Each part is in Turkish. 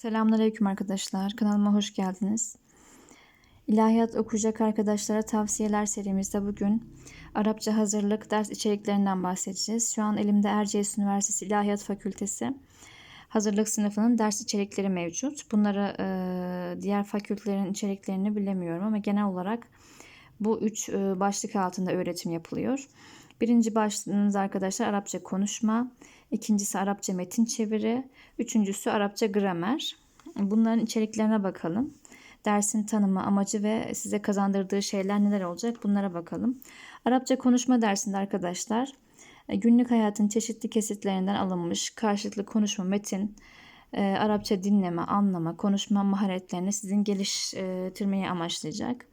Selamünaleyküm arkadaşlar. Kanalıma hoş geldiniz. İlahiyat okuyacak arkadaşlara tavsiyeler serimizde bugün Arapça hazırlık ders içeriklerinden bahsedeceğiz. Şu an elimde Erciyes Üniversitesi İlahiyat Fakültesi hazırlık sınıfının ders içerikleri mevcut. Bunları e, diğer fakültelerin içeriklerini bilemiyorum ama genel olarak bu üç e, başlık altında öğretim yapılıyor. Birinci başlığınız arkadaşlar Arapça konuşma, ikincisi Arapça metin çeviri, üçüncüsü Arapça gramer. Bunların içeriklerine bakalım. Dersin tanımı, amacı ve size kazandırdığı şeyler neler olacak bunlara bakalım. Arapça konuşma dersinde arkadaşlar günlük hayatın çeşitli kesitlerinden alınmış karşılıklı konuşma, metin, e, Arapça dinleme, anlama, konuşma maharetlerini sizin geliştirmeyi amaçlayacak.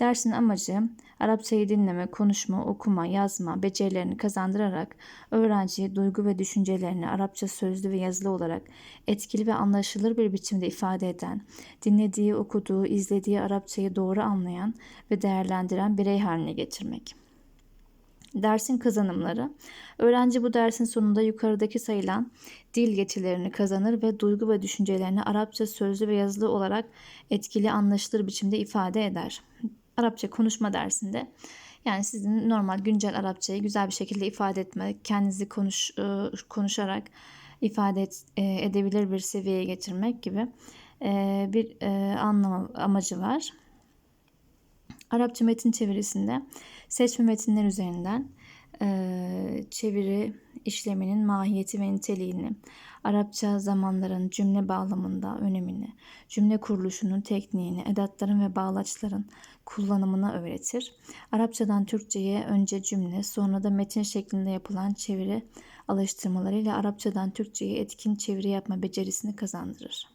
Dersin amacı Arapçayı dinleme, konuşma, okuma, yazma becerilerini kazandırarak öğrenciye duygu ve düşüncelerini Arapça sözlü ve yazılı olarak etkili ve anlaşılır bir biçimde ifade eden, dinlediği, okuduğu, izlediği Arapçayı doğru anlayan ve değerlendiren birey haline getirmek. Dersin kazanımları. Öğrenci bu dersin sonunda yukarıdaki sayılan dil yetilerini kazanır ve duygu ve düşüncelerini Arapça sözlü ve yazılı olarak etkili anlaşılır biçimde ifade eder. Arapça konuşma dersinde yani sizin normal güncel Arapçayı güzel bir şekilde ifade etmek, kendinizi konuş e, konuşarak ifade et, e, edebilir bir seviyeye getirmek gibi e, bir anlam amacı var. Arapça metin çevirisinde seçme metinler üzerinden çeviri işleminin mahiyeti ve niteliğini, Arapça zamanların cümle bağlamında önemini, cümle kuruluşunun tekniğini, edatların ve bağlaçların kullanımını öğretir. Arapçadan Türkçe'ye önce cümle, sonra da metin şeklinde yapılan çeviri alıştırmalarıyla Arapçadan Türkçe'ye etkin çeviri yapma becerisini kazandırır.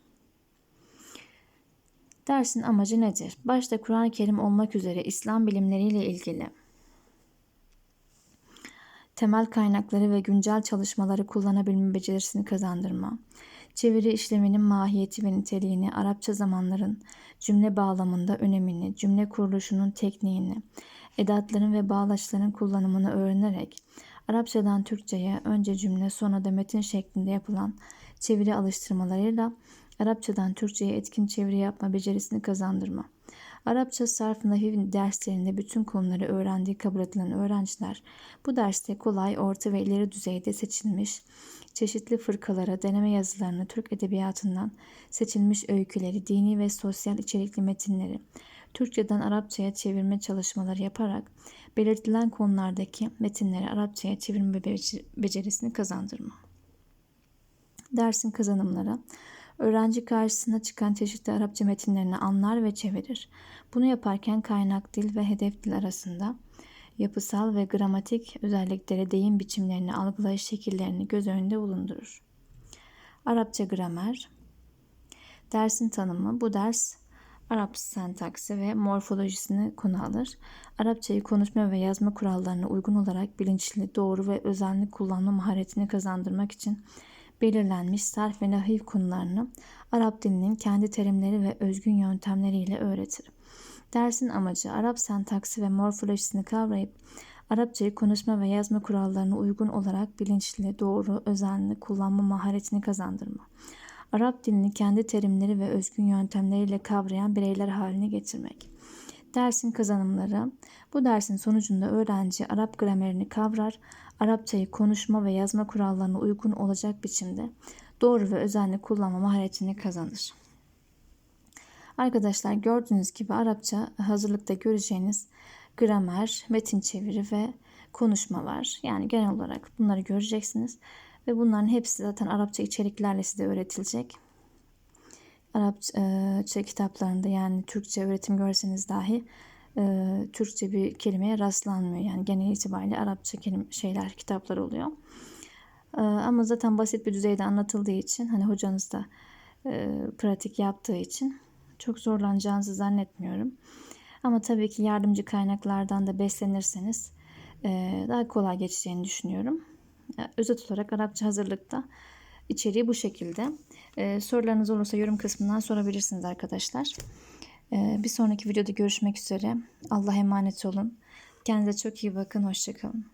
Dersin amacı nedir? Başta Kur'an-ı Kerim olmak üzere İslam bilimleriyle ilgili temel kaynakları ve güncel çalışmaları kullanabilme becerisini kazandırma, çeviri işleminin mahiyeti ve niteliğini, Arapça zamanların cümle bağlamında önemini, cümle kuruluşunun tekniğini, edatların ve bağlaçların kullanımını öğrenerek Arapçadan Türkçe'ye önce cümle sonra da metin şeklinde yapılan çeviri alıştırmalarıyla Arapçadan Türkçe'ye etkin çeviri yapma becerisini kazandırma. Arapça sarf nahiv derslerinde bütün konuları öğrendiği kabul edilen öğrenciler bu derste kolay, orta ve ileri düzeyde seçilmiş çeşitli fırkalara, deneme yazılarını, Türk edebiyatından seçilmiş öyküleri, dini ve sosyal içerikli metinleri, Türkçeden Arapçaya çevirme çalışmaları yaparak belirtilen konulardaki metinleri Arapçaya çevirme becerisini kazandırma. Dersin kazanımları Öğrenci karşısına çıkan çeşitli Arapça metinlerini anlar ve çevirir. Bunu yaparken kaynak dil ve hedef dil arasında yapısal ve gramatik özellikleri, deyim biçimlerini, algılayış şekillerini göz önünde bulundurur. Arapça gramer Dersin tanımı bu ders Arap sentaksi ve morfolojisini konu alır. Arapçayı konuşma ve yazma kurallarına uygun olarak bilinçli, doğru ve özenli kullanma maharetini kazandırmak için belirlenmiş sarf ve nahiv konularını Arap dilinin kendi terimleri ve özgün yöntemleriyle öğretir. Dersin amacı Arap sentaksi ve morfolojisini kavrayıp Arapçayı konuşma ve yazma kurallarına uygun olarak bilinçli, doğru, özenli kullanma maharetini kazandırma. Arap dilini kendi terimleri ve özgün yöntemleriyle kavrayan bireyler haline getirmek. Dersin kazanımları Bu dersin sonucunda öğrenci Arap gramerini kavrar, Arapçayı konuşma ve yazma kurallarına uygun olacak biçimde doğru ve özenli kullanma maharetini kazanır. Arkadaşlar gördüğünüz gibi Arapça hazırlıkta göreceğiniz gramer, metin çeviri ve konuşma var. Yani genel olarak bunları göreceksiniz. Ve bunların hepsi zaten Arapça içeriklerle size öğretilecek. Arapça kitaplarında yani Türkçe öğretim görseniz dahi e, Türkçe bir kelimeye rastlanmıyor. Yani genel itibariyle Arapça kelime, şeyler, kitaplar oluyor. E, ama zaten basit bir düzeyde anlatıldığı için hani hocanız da e, pratik yaptığı için çok zorlanacağınızı zannetmiyorum. Ama tabii ki yardımcı kaynaklardan da beslenirseniz e, daha kolay geçeceğini düşünüyorum. E, özet olarak Arapça hazırlıkta içeriği bu şekilde. E, sorularınız olursa yorum kısmından sorabilirsiniz arkadaşlar. Ee, bir sonraki videoda görüşmek üzere. Allah'a emanet olun. Kendinize çok iyi bakın. Hoşçakalın.